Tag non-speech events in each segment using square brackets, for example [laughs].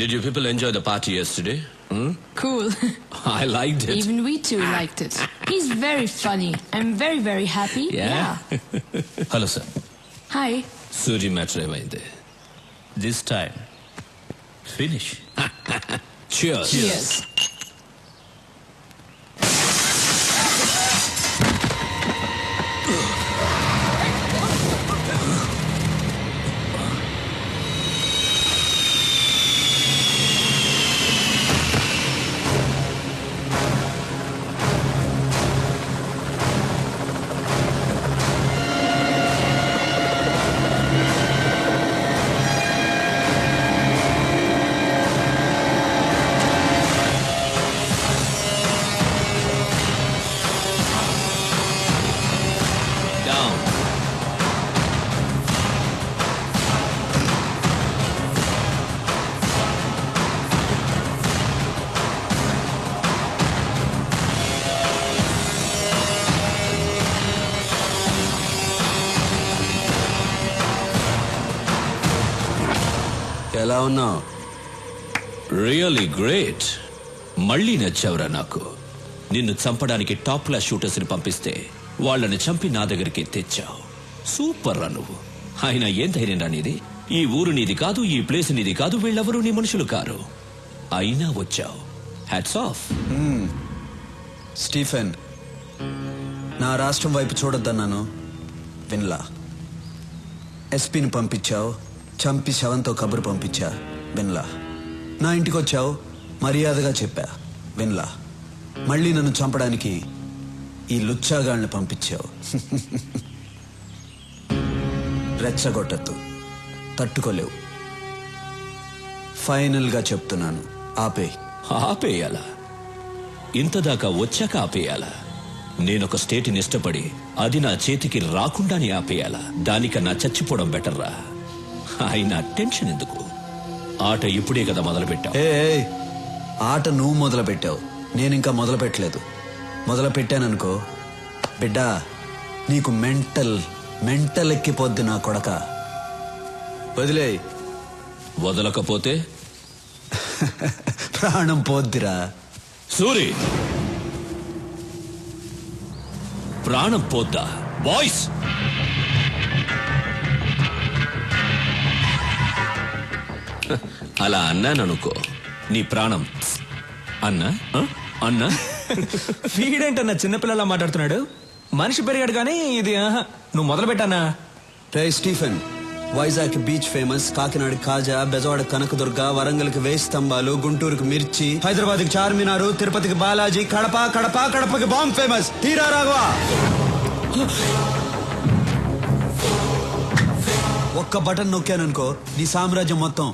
Did you people enjoy the party yesterday? Hmm? Cool. [laughs] I liked it. Even we two liked it. He's very funny. I'm very, very happy. Yeah. yeah. [laughs] Hello, sir. Hi. Suji Matravaide. This time, finish. [laughs] Cheers. Cheers. ఎలా ఉన్నావు really great మళ్ళీ నచ్చావురా నాకు. నిన్ను చంపడానికి top class షూటర్స్ని పంపిస్తే వాళ్ళని చంపి నా దగ్గరికి తెచ్చావు. సూపర్ రా నువ్వు. ఆయన ఏం ధైర్యం రా నీది? ఈ ఊరు నీది కాదు ఈ ప్లేస్ నీది కాదు వీళ్ళెవరూ నీ మనుషులు కారు. అయినా వచ్చావు. హ్యాట్స్ ఆఫ్ స్టీఫెన్ నా రాష్ట్రం వైపు చూడొద్దన్నాను. విన్లా. ఎస్పీని పంపించావు. చంపి శవంతో కబురు పంపించా. విన్లా. నా ఇంటికి వచ్చావు మర్యాదగా చెప్పా. విన్లా. మళ్ళీ నన్ను చంపడానికి ఈ లుచ్చాగాళ్ళని పంపించావు. [laughs] రెచ్చగొట్టద్దు. తట్టుకోలేవు. ఫైనల్గా చెప్తున్నాను. ఆపే. ఆపేయాలా? ఇంతదాకా వచ్చాక ఆపేయాలా? నేనొక స్టేట్ని ఇష్టపడి అది నా చేతికి రాకుండానే ఆపేయాలా? దానికన్నా చచ్చిపోవడం బెటర్రా? అయినా టెన్షన్ ఎందుకు? ఆట ఇప్పుడే కదా మొదలు పెట్టావు ఏ ఆట నువ్వు మొదలు పెట్టావు నేను ఇంకా మొదలు పెట్టలేదు మొదలు పెట్టాననుకో బిడ్డా నీకు మెంటల్ మెంటల్ ఎక్కిపోద్ది నా కొడక. వదిలే వదలకపోతే? ప్రాణం పోద్దిరా. సూరి! ప్రాణం పోద్దా? బాయ్స్! అలా అన్నాననుకో నీ ప్రాణం అన్నా? అన్నా వీడేంటన్నా చిన్నపిల్లలా మాట్లాడుతున్నాడు మనిషి పెరిగాడు కానీ ఇది ఆహా. నువ్వు మొదలు పెట్టానా రే Stephen Vizag beach famous Kakinada కాజా బెజవాడ కనకదుర్గ వరంగల్కి వేయి స్తంభాలు గుంటూరుకి మిర్చి హైదరాబాద్కి చార్మినారు తిరుపతికి బాలాజీ కడప కడప కడపకి బాంబ్ ఫేమస్ తీరా రాఘవా ఒక్క బటన్ నొక్కాననుకో నీ సామ్రాజ్యం మొత్తం.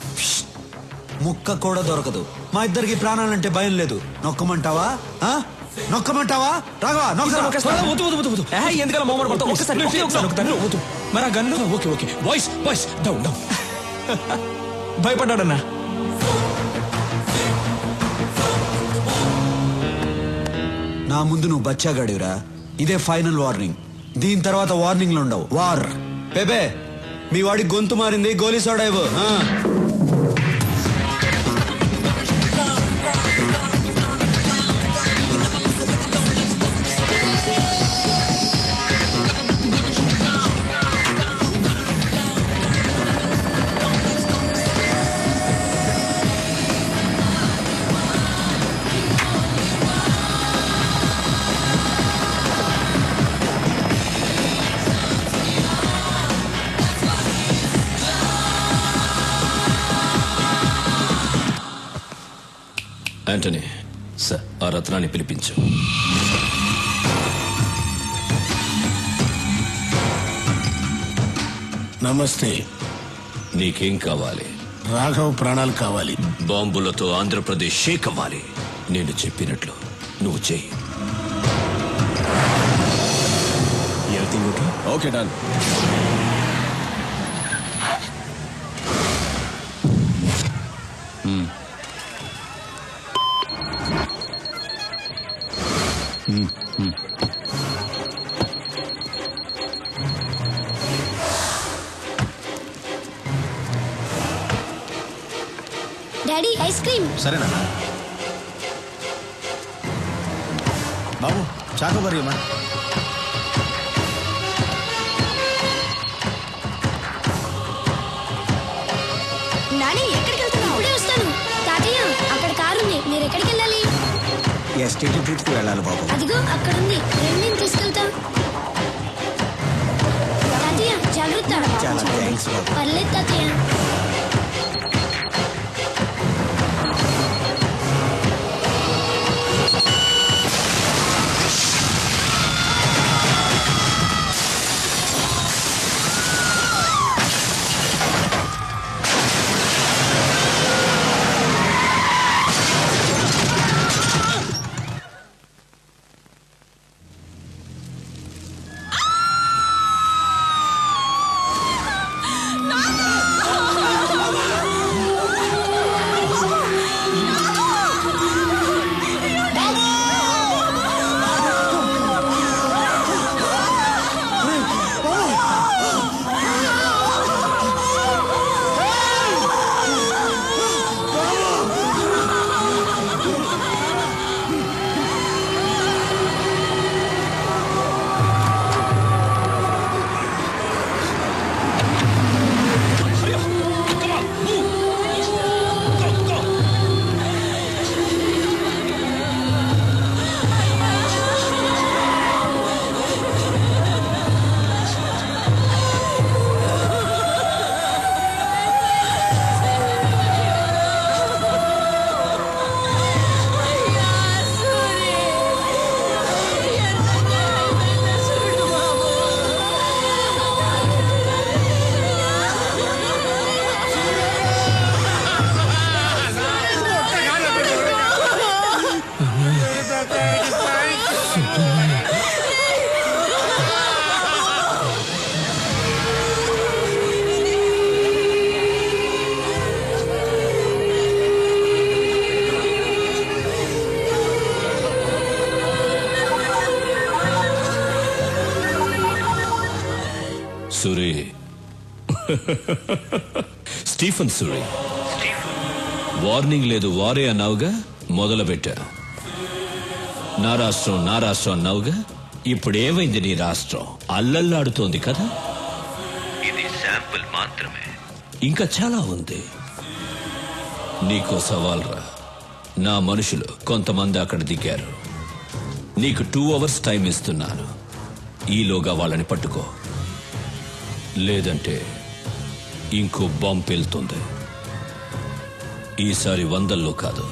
ముక్క కూడా దొరకదు. మా ఇద్దరికి ప్రాణాలంటే భయం లేదు. నొక్కమంటావా? ఆ? నొక్కమంటావా? రాఘవా నొక్కరా. వద్దు, వద్దు, వద్దు, వద్దు. ఏ, ఎందుకలా మొహమాట పడతావు? ఒక్కసారి, ఒకే ఒకసారి నొక్కుతాను. వద్దు. మరి ఆ gun okay okay. Boys boys down down భయపడ్డాడన్నా. నా ముందు నువ్వు బచ్చాగాడివిరా. ఇదే ఫైనల్ వార్నింగ్. దీని తర్వాత వార్నింగ్లు ఉండవు వార్. బేబే మీ వాడి గొంతు మారింది గోలీ సోడా ఇవ్వు. ఆ. యాంటనీ సార్ ఆ రత్నాన్ని పిలిపించు. నమస్తే. నీకేం కావాలి? రాఘవ్ ప్రాణాలు కావాలి. బాంబులతో ఆంధ్రప్రదేశ్ షేక్ అవ్వాలి. నేను చెప్పినట్లు నువ్వు ఓకే ఓకే డన్ క్రీమ్. సరేనా? బాబు చాకోబారి అమ్మా నాని ఎక్కడికి వెళ్తున్నావు? ఇప్పుడే వస్తాను. తాతయ్య అక్కడ కారు ఉంది. మీరు ఎక్కడికి వెళ్ళాలి? ఎస్టేట్ ట్రిప్కి వెళ్ళాలి బాబు. అదిగో అక్కడ ఉంది రండి నేను తీసుకెళ్తా. తాతయ్య జాగ్రత్త. చాలా థ్యాంక్స్ బాబు. పర్లేదు తాతయ్య. సురే స్టీఫన్ సురే వార్నింగ్ లేదు వారే అన్నావుగా? మొదలుపెట్టా. నా రాష్ట్రం నా రాష్ట్రం అన్నావుగా? ఇప్పుడు ఏమైంది నీ రాష్ట్రం? అల్లల్లాడుతోంది కదా? ఇది శాంపుల్ మాత్రమే. ఇంకా చాలా ఉంది. నీకో సవాల్ రా నా మనుషులు కొంతమంది అక్కడ దిగారు. నీకు టూ అవర్స్ టైం ఇస్తున్నాను. ఈలోగా వాళ్ళని పట్టుకో. లేదంటే ఇంకో బాంబు పేలుతుంది. ఈసారి వందల్లో కాదు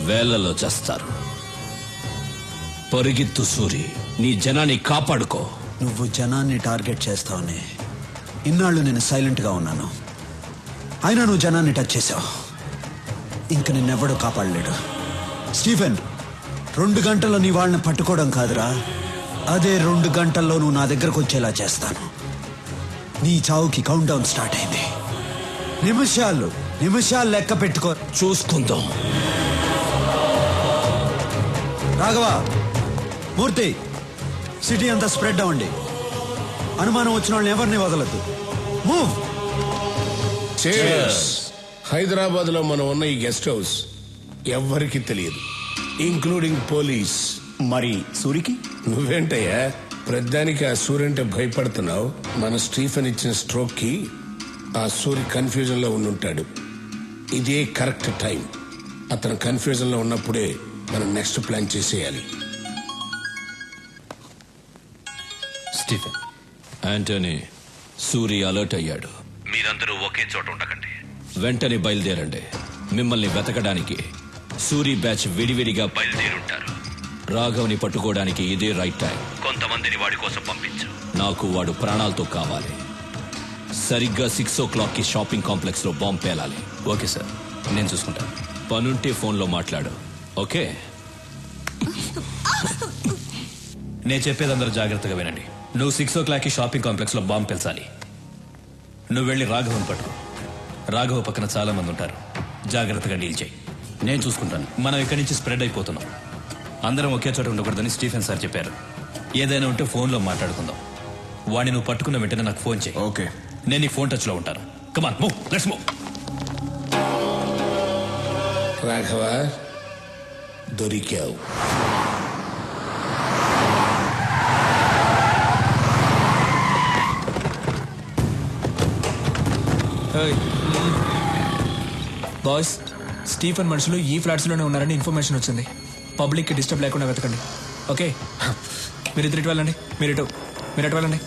వేలలో చేస్తారు. పరిగెత్తు సూరి నీ జనాన్ని కాపాడుకో. నువ్వు జనాన్ని టార్గెట్ చేస్తావని ఇన్నాళ్ళు నేను సైలెంట్గా ఉన్నాను. అయినా నువ్వు జనాన్ని టచ్ చేసావు. ఇంక నిన్నెవడూ కాపాడలేడు. స్టీఫెన్ రెండు గంటల్లో నీ వాళ్ళని పట్టుకోవడం కాదురా. అదే రెండు గంటల్లో నువ్వు నా దగ్గరకు వచ్చేలా చేస్తాను. నీ చావుకి కౌంట్ డౌన్ స్టార్ట్ అయింది. నిమిషాలు నిమిషాలు లెక్క పెట్టుకో. చూసుకుందాం. రాఘవ మూర్తి సిటీ అంతా స్ప్రెడ్ అవ్వండి. అనుమానం వచ్చిన వాళ్ళని ఎవరిని వదలద్దు. మూవ్ హైదరాబాద్లో మనం ఉన్న ఈ గెస్ట్ హౌస్ ఎవ్వరికి తెలియదు ఇంక్లూడింగ్ పోలీస్ మరి సూరికి? నువ్వేంటయ్యా? ప్రధానికి ఆ సూర్యంటే భయపడుతున్నావు. మన స్టీఫెన్ ఇచ్చిన స్ట్రోక్కి ఆ సూర్య కన్ఫ్యూజన్లో ఉండుంటాడు. ఇదే కరెక్ట్ టైం. అతను కన్ఫ్యూజన్లో ఉన్నప్పుడే మనం నెక్స్ట్ ప్లాన్ చేసేయాలి. స్టీఫెన్ యాంటనీ సూరి అలర్ట్ అయ్యాడు. మీరందరూ ఒకే చోట ఉండకండి. వెంటనే బయలుదేరండి. మిమ్మల్ని వెతకడానికి సూరి బ్యాచ్ విడివిడిగా బయలుదేరుంటారు. రాఘవ్ని పట్టుకోవడానికి ఇదే రైట్ టైం. కొంతమందిని వాడి కోసం పంపించు. నాకు వాడు ప్రాణాలతో కావాలి. సరిగ్గా సిక్స్ ఓ క్లాక్కి షాపింగ్ కాంప్లెక్స్లో బాంబు పేలాలి. ఓకే సార్ నేను చూసుకుంటాను పనుంటే ఫోన్లో మాట్లాడు. ఓకే? నేను చెప్పేది అందరూ జాగ్రత్తగా వినండి. నువ్వు సిక్స్ ఓ క్లాక్కి షాపింగ్ కాంప్లెక్స్లో బాంబు పెంచాలి నువ్వు వెళ్ళి రాఘవన్ పట్టుకో. రాఘవ పక్కన చాలా మంది ఉంటారు. జాగ్రత్తగా డీల్ చేయి. నేను చూసుకుంటాను. మనం ఇక్కడి నుంచి స్ప్రెడ్ అయిపోతున్నాం. అందరం ఒకే చోట ఉండకూడదని స్టీఫెన్ సార్ చెప్పారు. ఏదైనా ఉంటే ఫోన్లో మాట్లాడుకుందాం. వాడిని నువ్వు పట్టుకున్న వెంటనే నాకు ఫోన్ చేయి. ఓకే. నేను నీ ఫోన్ టచ్లో ఉంటాను. Come on move let's move Raghava దొరికావు. బాయ్స్ స్టీఫెన్ మనుషులు ఈ ఫ్లాట్స్లోనే ఉన్నారని ఇన్ఫర్మేషన్ వచ్చింది. పబ్లిక్కి డిస్టర్బ్ లేకుండా వెతకండి. ఓకే [laughs] మీరు ఇద్దరు ఇటు వెళ్ళండి. మీరు ఇటు మీరు ఇటు వెళ్ళండి.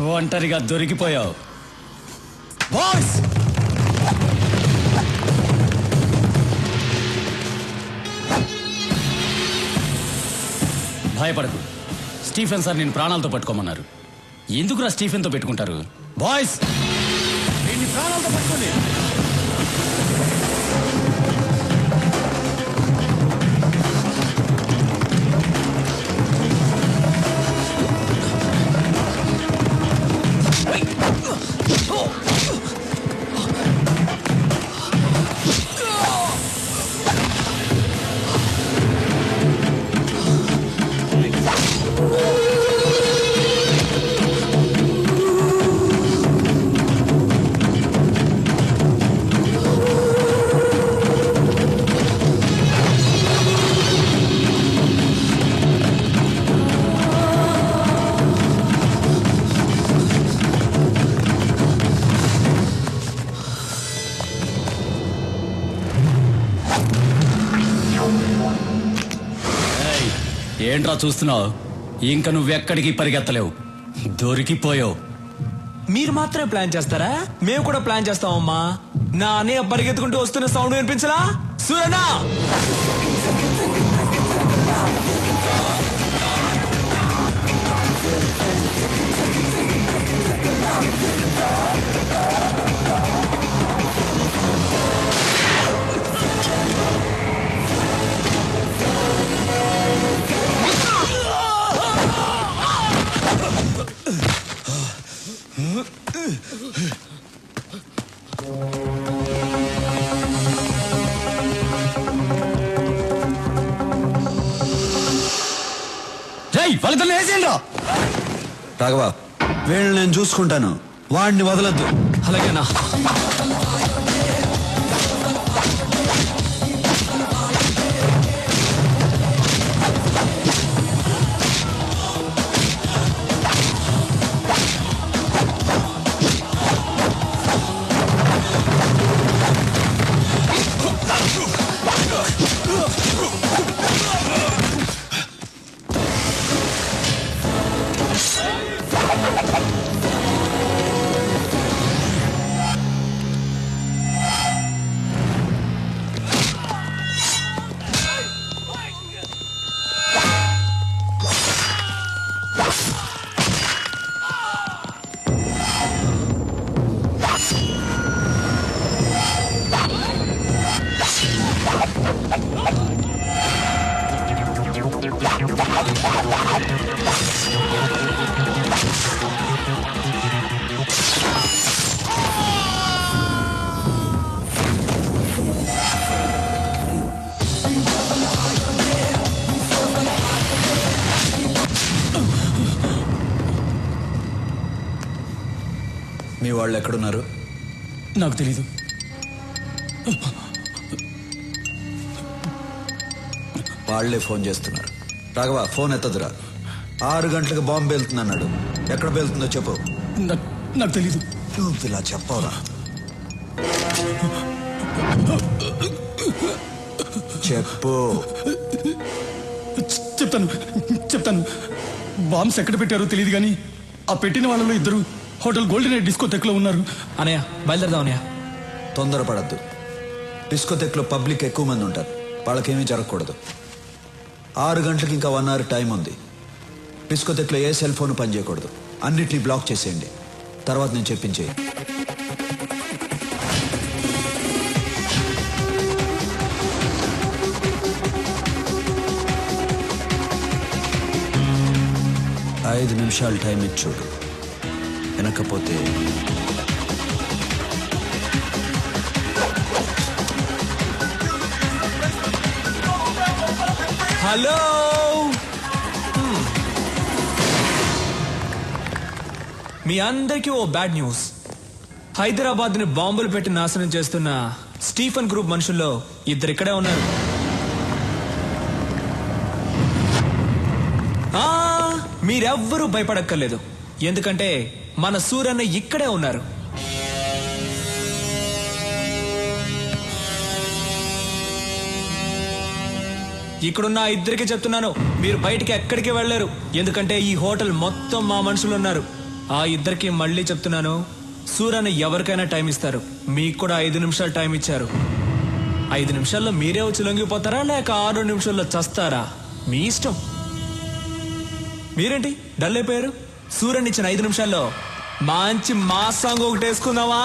ఒంటరిగా దొరికిపోయావు. బాయ్స్ భయపడకు. స్టీఫెన్ సార్ నేను ప్రాణాలతో పట్టుకోమన్నారు. ఎందుకురా స్టీఫెన్తో పెట్టుకుంటారు? బాయ్స్! ప్రాణాలతో పట్టుకోండి. Oh! ఏంట్రా చూస్తున్నావు? ఇంకా నువ్వెక్కడికి పరిగెత్తలేవు. దొరికిపోయావు. మీరు మాత్రమే ప్లాన్ చేస్తారా? మేము కూడా ప్లాన్ చేస్తామమ్మా. నా అన్నయ్య పరిగెత్తుకుంటూ వస్తున్న సౌండ్ వినిపించలా? సూరనా రాఘవ వీళ్ళని నేను చూసుకుంటాను. వాడిని వదలద్దు. అలాగేనా? మీ వాళ్ళు ఎక్కడున్నారు? నాకు తెలీదు. వాళ్ళే ఫోన్ చేస్తున్నారు. రాఘవ ఫోన్ ఎత్తదురా. ఆరు గంటలకు బాంబు వెళ్తుంది అన్నాడు ఎక్కడ వెళ్తుందో చెప్పు. నాకు తెలీదు. నువ్వు ఇలా చెప్పవరా. చెప్పు. చెప్తాను చెప్తాను. బాంబ్స్ ఎక్కడ పెట్టారో తెలియదు కానీ ఆ పెట్టిన వాళ్ళలో ఇద్దరు హోటల్ గోల్డెన్ డిస్కో తెక్లో ఉన్నారు. అనయ్య బయలుదేరదాం అనయ్య. తొందరపడద్దు. డిస్కోథెక్లో పబ్లిక్ ఎక్కువ మంది ఉంటారు. వాళ్ళకేమీ జరగకూడదు. ఆరు గంటలకు ఇంకా వన్ అవర్ టైం ఉంది. డిస్కోథెక్లో ఏ సెల్ ఫోన్ పనిచేయకూడదు. అన్నిటినీ బ్లాక్ చేసేయండి. తర్వాత నేను చెప్పించేయి ఐదు నిమిషాలు టైం ఇచ్చి చూడు. వినకపోతే హలో! మీ అందరికీ ఓ బ్యాడ్ న్యూస్. హైదరాబాద్ని బాంబులు పెట్టి నాశనం చేస్తున్న స్టీఫన్ గ్రూప్ మనుషుల్లో ఇద్దరు ఇక్కడే ఉన్నారు. ఆ, మీరెవ్వరూ భయపడక్కర్లేదు. ఎందుకంటే మన సూరన్న ఇక్కడే ఉన్నారు. ఇక్కడున్న ఇద్దరికి చెప్తున్నాను మీరు బయటికి ఎక్కడికి వెళ్ళరు. ఎందుకంటే ఈ హోటల్ మొత్తం మా మనుషులు ఉన్నారు. ఆ ఇద్దరికి మళ్ళీ చెప్తున్నాను సూర్యన్న ఎవరికైనా టైం ఇస్తారు. మీకు కూడా ఐదు నిమిషాలు టైం ఇచ్చారు. ఐదు నిమిషాల్లో మీరే వచ్చి లొంగిపోతారా లేక ఆరు నిమిషాల్లో చస్తారా? మీ ఇష్టం. మీరేంటి? డల్ అయిపోయారు? సూర్యుని ఇచ్చిన ఐదు నిమిషాల్లో మంచి మా సాంగ్ ఒకటి వేసుకుందామా?